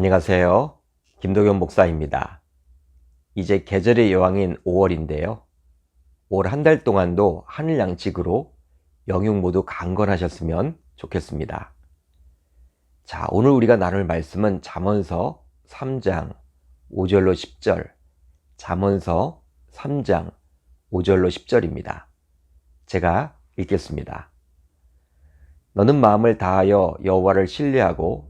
안녕하세요. 김도겸 목사입니다. 이제 계절의 여왕인 5월인데요. 올 한 달 동안도 하늘 양식으로 영육 모두 강건하셨으면 좋겠습니다. 자, 오늘 우리가 나눌 말씀은 잠언서 3장 5절로 10절, 잠언서 3장 5절로 10절입니다. 제가 읽겠습니다. 너는 마음을 다하여 여호와를 신뢰하고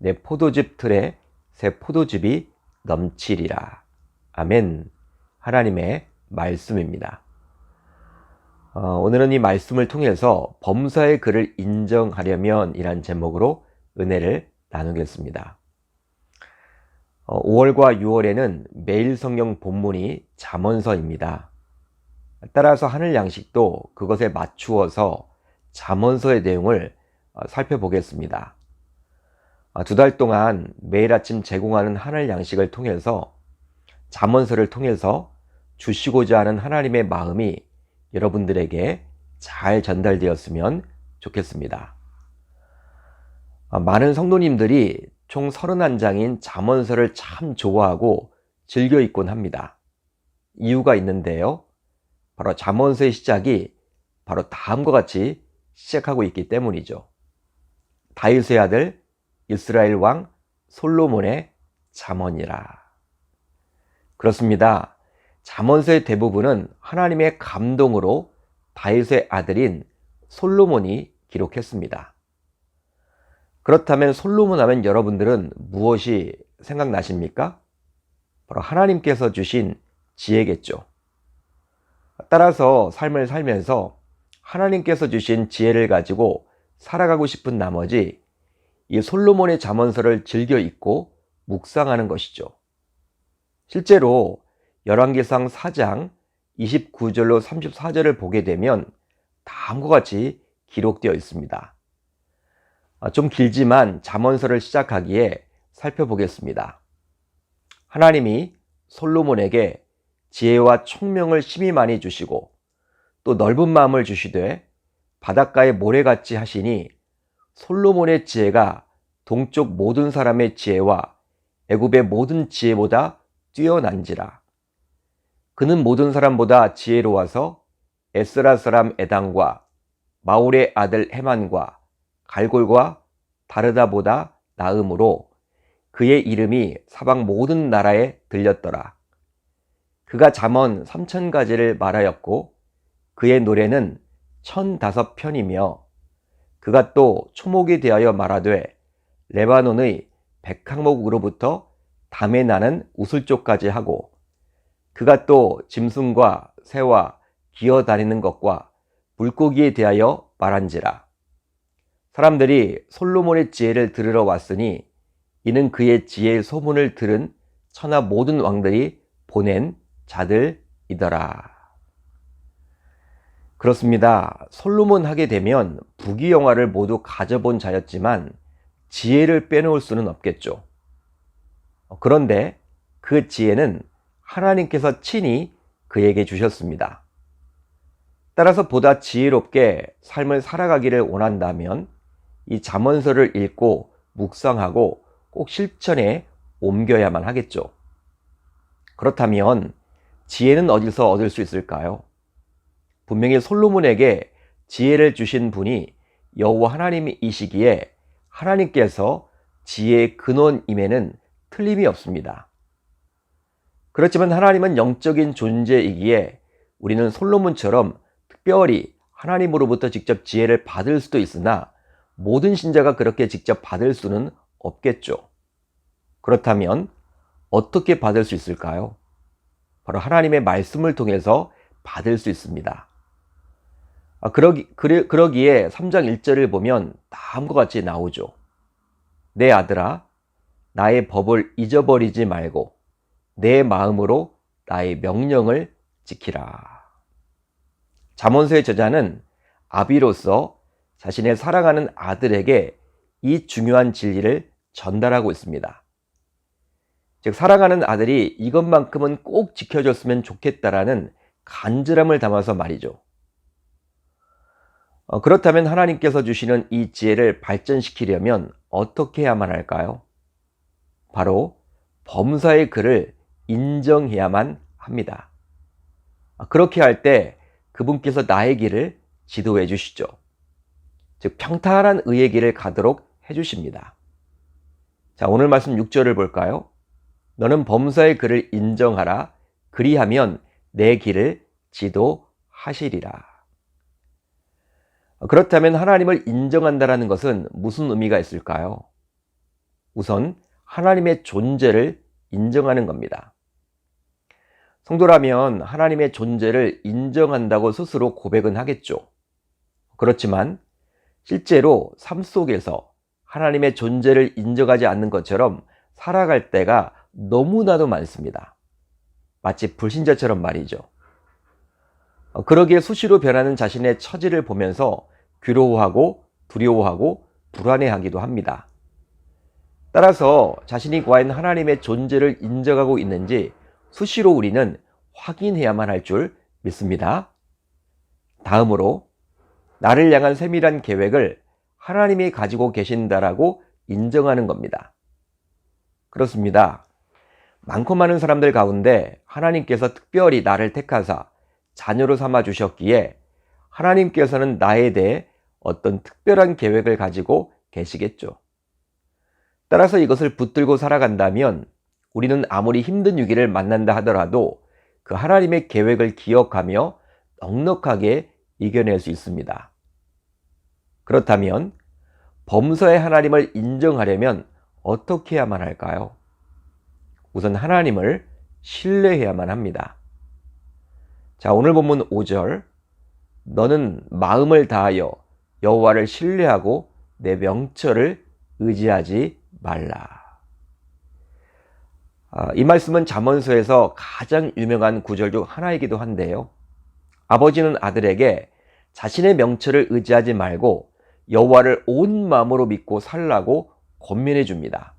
내 포도즙 틀에 새 포도즙이 넘치리라. 아멘. 하나님의 말씀입니다. 어, 오늘은 이 말씀을 통해서 범사의 그를 인정하려면 이란 제목으로 은혜를 나누겠습니다. 어, 5월과 6월에는 매일 성경 본문이 잠언서입니다. 따라서 하늘 양식도 그것에 맞추어서 잠언서의 내용을 어, 살펴보겠습니다. 아, 두달 동안 매일 아침 제공하는 하늘 양식을 통해서 잠언서를 통해서 주시고자 하는 하나님의 마음이 여러분들에게 잘 전달되었으면 좋겠습니다. 아, 많은 성도님들이 총 31장인 잠언서를 참 좋아하고 즐겨 읽곤 합니다. 이유가 있는데요. 바로 잠언서의 시작이 바로 다음과 같이 시작하고 있기 때문이죠. 다윗의 아들 이스라엘 왕 솔로몬의 잠언이라. 그렇습니다. 잠언서의 대부분은 하나님의 감동으로 다윗의 아들인 솔로몬이 기록했습니다. 그렇다면 솔로몬 하면 여러분들은 무엇이 생각나십니까? 바로 하나님께서 주신 지혜겠죠. 따라서 삶을 살면서 하나님께서 주신 지혜를 가지고 살아가고 싶은 나머지 이 솔로몬의 잠언서를 즐겨 읽고 묵상하는 것이죠. 실제로 열왕기상 4장 29절로 34절을 보게 되면 다음과 같이 기록되어 있습니다. 아, 좀 길지만 잠언서를 시작하기에 살펴보겠습니다. 하나님이 솔로몬에게 지혜와 총명을 심히 많이 주시고 또 넓은 마음을 주시되 바닷가의 모래같이 하시니 솔로몬의 지혜가 동쪽 모든 사람의 지혜와 애굽의 모든 지혜보다 뛰어난지라. 그는 모든 사람보다 지혜로워서 에스라 사람 에당과 마울의 아들 헤만과 갈골과 다르다보다 나음으로 그의 이름이 사방 모든 나라에 들렸더라. 그가 잠언 삼천 가지를 말하였고 그의 노래는 천다섯 편이며 그가 또 초목에 대하여 말하되 레바논의 백항목으로부터 담에 나는 우슬쪽까지 하고 그가 또 짐승과 새와 기어 다니는 것과 물고기에 대하여 말한지라 사람들이 솔로몬의 지혜를 들으러 왔으니 이는 그의 지혜의 소문을 들은 천하 모든 왕들이 보낸 자들이더라. 그렇습니다. 솔로몬 하게 되면 부귀 영화를 모두 가져본 자였지만 지혜를 빼놓을 수는 없겠죠. 그런데 그 지혜는 하나님께서 친히 그에게 주셨습니다. 따라서 보다 지혜롭게 삶을 살아가기를 원한다면 이 잠언서를 읽고 묵상하고 꼭 실천에 옮겨야만 하겠죠. 그렇다면 지혜는 어디서 얻을 수 있을까요? 분명히 솔로몬에게 지혜를 주신 분이 여호와 하나님이시기에 하나님께서 지혜의 근원임에는 틀림이 없습니다. 그렇지만 하나님은 영적인 존재이기에 우리는 솔로몬처럼 특별히 하나님으로부터 직접 지혜를 받을 수도 있으나 모든 신자가 그렇게 직접 받을 수는 없겠죠. 그렇다면 어떻게 받을 수 있을까요? 바로 하나님의 말씀을 통해서 받을 수 있습니다. 아, 그러기, 그러, 그러기에 3장 1절을 보면 다음과 같이 나오죠. 내 아들아, 나의 법을 잊어버리지 말고 내 마음으로 나의 명령을 지키라. 잠언서의 저자는 아비로서 자신의 사랑하는 아들에게 이 중요한 진리를 전달하고 있습니다. 즉, 사랑하는 아들이 이것만큼은 꼭 지켜줬으면 좋겠다라는 간절함을 담아서 말이죠. 어, 그렇다면 하나님께서 주시는 이 지혜를 발전시키려면 어떻게 해야만 할까요? 바로 범사의 글을 인정해야만 합니다. 아, 그렇게 할 때 그분께서 나의 길을 지도해 주시죠. 즉, 평탄한 의의 길을 가도록 해 주십니다. 자, 오늘 말씀 6절을 볼까요? 너는 범사의 글을 인정하라. 그리하면 내 길을 지도하시리라. 그렇다면 하나님을 인정한다라는 것은 무슨 의미가 있을까요? 우선 하나님의 존재를 인정하는 겁니다. 성도라면 하나님의 존재를 인정한다고 스스로 고백은 하겠죠. 그렇지만 실제로 삶 속에서 하나님의 존재를 인정하지 않는 것처럼 살아갈 때가 너무나도 많습니다. 마치 불신자처럼 말이죠. 그러기에 수시로 변하는 자신의 처지를 보면서 괴로워하고 두려워하고 불안해하기도 합니다. 따라서 자신이 과연 하나님의 존재를 인정하고 있는지 수시로 우리는 확인해야만 할 줄 믿습니다. 다음으로 나를 향한 세밀한 계획을 하나님이 가지고 계신다라고 인정하는 겁니다. 그렇습니다. 많고 많은 사람들 가운데 하나님께서 특별히 나를 택하사 자녀로 삼아 주셨기에 하나님께서는 나에 대해 어떤 특별한 계획을 가지고 계시겠죠. 따라서 이것을 붙들고 살아간다면 우리는 아무리 힘든 위기를 만난다 하더라도 그 하나님의 계획을 기억하며 넉넉하게 이겨낼 수 있습니다. 그렇다면 범서의 하나님을 인정하려면 어떻게 해야만 할까요? 우선 하나님을 신뢰해야만 합니다. 자, 오늘 본문 5절. 너는 마음을 다하여 여호와를 신뢰하고 내 명철을 의지하지 말라. 아, 이 말씀은 잠언서에서 가장 유명한 구절 중 하나이기도 한데요. 아버지는 아들에게 자신의 명철을 의지하지 말고 여호와를 온 마음으로 믿고 살라고 권면해 줍니다.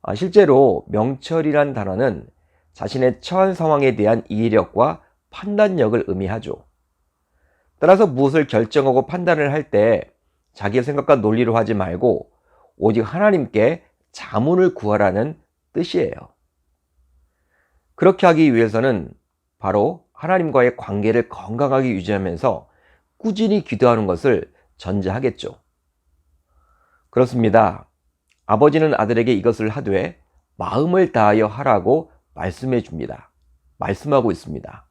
아, 실제로 명철이란 단어는 자신의 처한 상황에 대한 이해력과 판단력을 의미하죠. 따라서 무엇을 결정하고 판단을 할 때 자기의 생각과 논리로 하지 말고 오직 하나님께 자문을 구하라는 뜻이에요. 그렇게 하기 위해서는 바로 하나님과의 관계를 건강하게 유지하면서 꾸준히 기도하는 것을 전제하겠죠. 그렇습니다. 아버지는 아들에게 이것을 하되 마음을 다하여 하라고 말씀해 줍니다. 말씀하고 있습니다.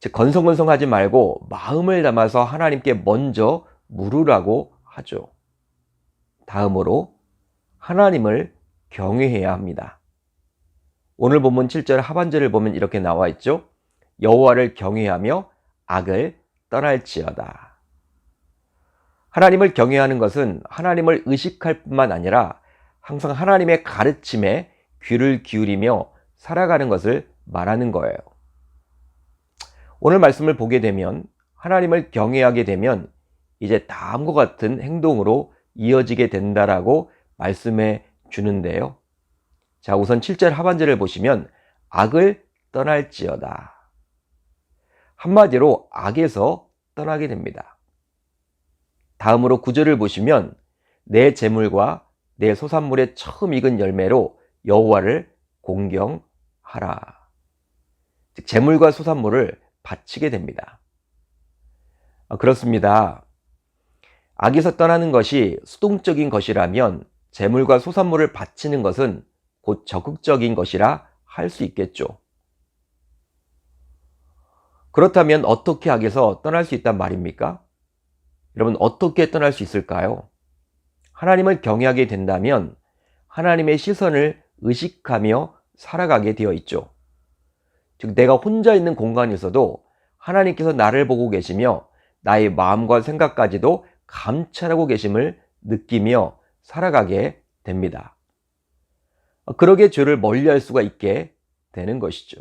즉, 건성건성하지 말고 마음을 담아서 하나님께 먼저 물으라고 하죠. 다음으로 하나님을 경외해야 합니다. 오늘 본문 7절 하반절을 보면 이렇게 나와 있죠. 여호와를 경외하며 악을 떠날지어다. 하나님을 경외하는 것은 하나님을 의식할 뿐만 아니라 항상 하나님의 가르침에 귀를 기울이며 살아가는 것을 말하는 거예요. 오늘 말씀을 보게 되면 하나님을 경외하게 되면 이제 다음과 같은 행동으로 이어지게 된다라고 말씀해 주는데요. 자, 우선 7절 하반절을 보시면 악을 떠날지어다. 한마디로 악에서 떠나게 됩니다. 다음으로 구절을 보시면 내 재물과 내 소산물의 처음 익은 열매로 여호와를 공경하라. 즉 재물과 소산물을 바치게 됩니다. 아, 그렇습니다. 악에서 떠나는 것이 수동적인 것이라면 재물과 소산물을 바치는 것은 곧 적극적인 것이라 할 수 있겠죠. 그렇다면 어떻게 악에서 떠날 수 있단 말입니까? 여러분, 어떻게 떠날 수 있을까요? 하나님을 경외하게 된다면 하나님의 시선을 의식하며 살아가게 되어 있죠. 즉, 내가 혼자 있는 공간에서도 하나님께서 나를 보고 계시며 나의 마음과 생각까지도 감찰하고 계심을 느끼며 살아가게 됩니다. 그러게 죄를 멀리 할 수가 있게 되는 것이죠.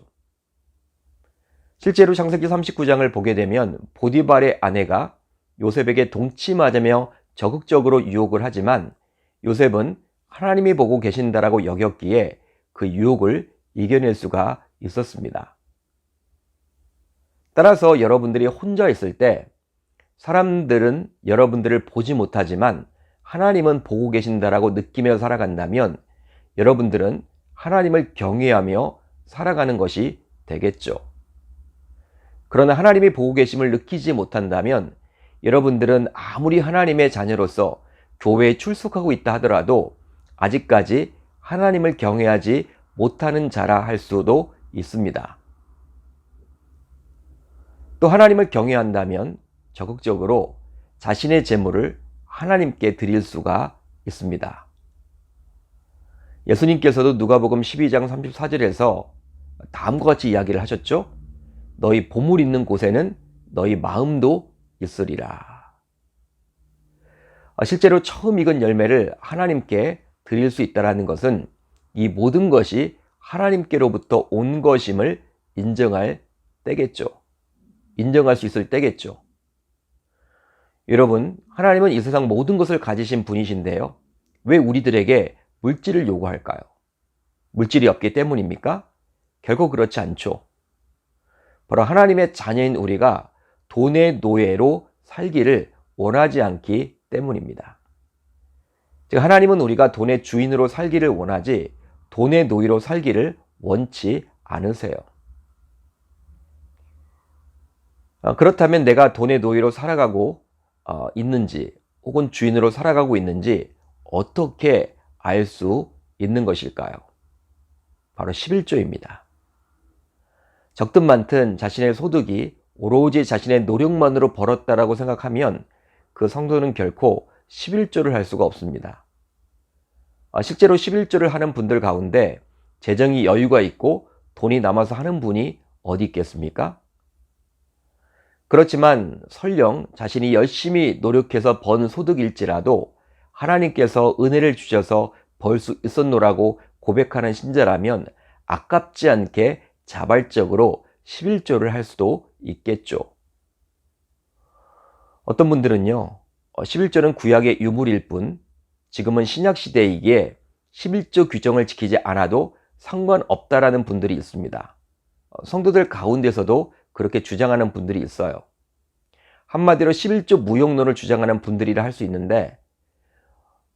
실제로 창세기 39장을 보게 되면 보디발의 아내가 요셉에게 동침하자며 적극적으로 유혹을 하지만 요셉은 하나님이 보고 계신다라고 여겼기에 그 유혹을 이겨낼 수가 있었습니다. 따라서 여러분들이 혼자 있을 때 사람들은 여러분들을 보지 못하지만 하나님은 보고 계신다라고 느끼며 살아간다면 여러분들은 하나님을 경외하며 살아가는 것이 되겠죠. 그러나 하나님이 보고 계심을 느끼지 못한다면 여러분들은 아무리 하나님의 자녀로서 교회에 출석하고 있다 하더라도 아직까지 하나님을 경외하지 못하는 자라 할 수도 있습니다. 또 하나님을 경외한다면 적극적으로 자신의 재물을 하나님께 드릴 수가 있습니다. 예수님께서도 누가복음 12장 34절에서 다음과 같이 이야기를 하셨죠. 너희 보물 있는 곳에는 너희 마음도 있으리라. 실제로 처음 익은 열매를 하나님께 드릴 수 있다는 것은 이 모든 것이 하나님께로부터 온 것임을 인정할 때겠죠. 인정할 수 있을 때겠죠. 여러분, 하나님은 이 세상 모든 것을 가지신 분이신데요. 왜 우리들에게 물질을 요구할까요? 물질이 없기 때문입니까? 결코 그렇지 않죠. 바로 하나님의 자녀인 우리가 돈의 노예로 살기를 원하지 않기 때문입니다. 즉, 하나님은 우리가 돈의 주인으로 살기를 원하지 돈의 노예로 살기를 원치 않으세요. 어, 그렇다면 내가 돈의 노예로 살아가고 어, 있는지 혹은 주인으로 살아가고 있는지 어떻게 알 수 있는 것일까요? 바로 11조입니다. 적든 많든 자신의 소득이 오로지 자신의 노력만으로 벌었다라고 생각하면 그 성도는 결코 11조를 할 수가 없습니다. 아, 실제로 11조를 하는 분들 가운데 재정이 여유가 있고 돈이 남아서 하는 분이 어디 있겠습니까? 그렇지만 설령 자신이 열심히 노력해서 번 소득일지라도 하나님께서 은혜를 주셔서 벌 수 있었노라고 고백하는 신자라면 아깝지 않게 자발적으로 11조를 할 수도 있겠죠. 어떤 분들은요, 11조는 어, 구약의 유물일 뿐 지금은 신약 시대이기에 11조 규정을 지키지 않아도 상관없다라는 분들이 있습니다. 어, 성도들 가운데서도 그렇게 주장하는 분들이 있어요. 한마디로 11조 무용론을 주장하는 분들이라 할 수 있는데,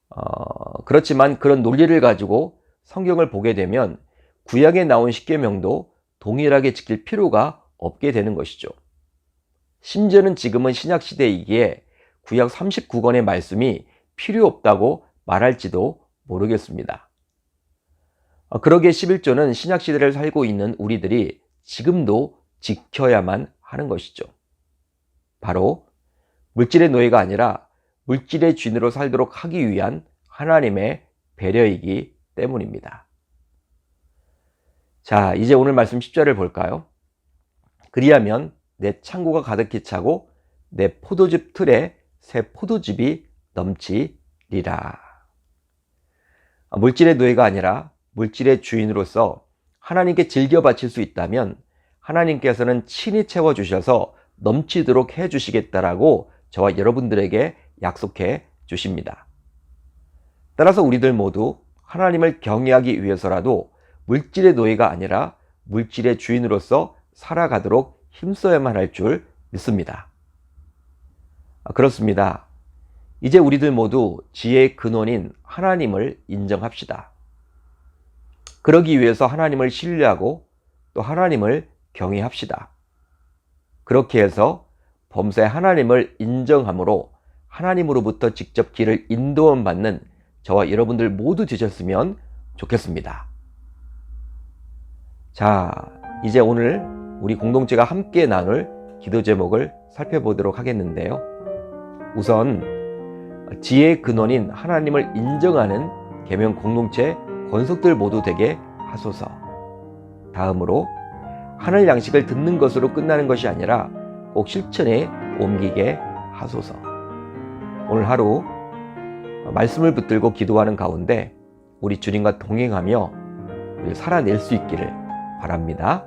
어, 그렇지만 그런 논리를 가지고 성경을 보게 되면 구약에 나온 십계명도 동일하게 지킬 필요가 없게 되는 것이죠. 심지어는 지금은 신약 시대이기에 구약 39권의 말씀이 필요 없다고 말할지도 모르겠습니다. 어, 그러기에 11조는 신약 시대를 살고 있는 우리들이 지금도 지켜야만 하는 것이죠. 바로 물질의 노예가 아니라 물질의 주인으로 살도록 하기 위한 하나님의 배려이기 때문입니다. 자, 이제 오늘 말씀 10절을 볼까요? 그리하면 내 창고가 가득히 차고 내 포도즙 틀에 새 포도즙이 넘치리라. 아, 물질의 노예가 아니라 물질의 주인으로서 하나님께 즐겨 바칠 수 있다면 하나님께서는 친히 채워 주셔서 넘치도록 해 주시겠다라고 저와 여러분들에게 약속해 주십니다. 따라서 우리들 모두 하나님을 경외하기 위해서라도 물질의 노예가 아니라 물질의 주인으로서 살아가도록 힘써야만 할 줄 믿습니다. 아, 그렇습니다. 이제 우리들 모두 지혜의 근원인 하나님을 인정합시다. 그러기 위해서 하나님을 신뢰하고 또 하나님을 경외합시다. 그렇게 해서 범사에 하나님을 인정함으로 하나님으로부터 직접 길을 인도함 받는 저와 여러분들 모두 되셨으면 좋겠습니다. 자, 이제 오늘 우리 공동체가 함께 나눌 기도 제목을 살펴보도록 하겠는데요. 우선 지혜의 근원인 하나님을 인정하는 계명 공동체 권속들 모두 되게 하소서. 다음으로 하늘 양식을 듣는 것으로 끝나는 것이 아니라 꼭 실천에 옮기게 하소서. 오늘 하루 말씀을 붙들고 기도하는 가운데 우리 주님과 동행하며 살아낼 수 있기를 바랍니다.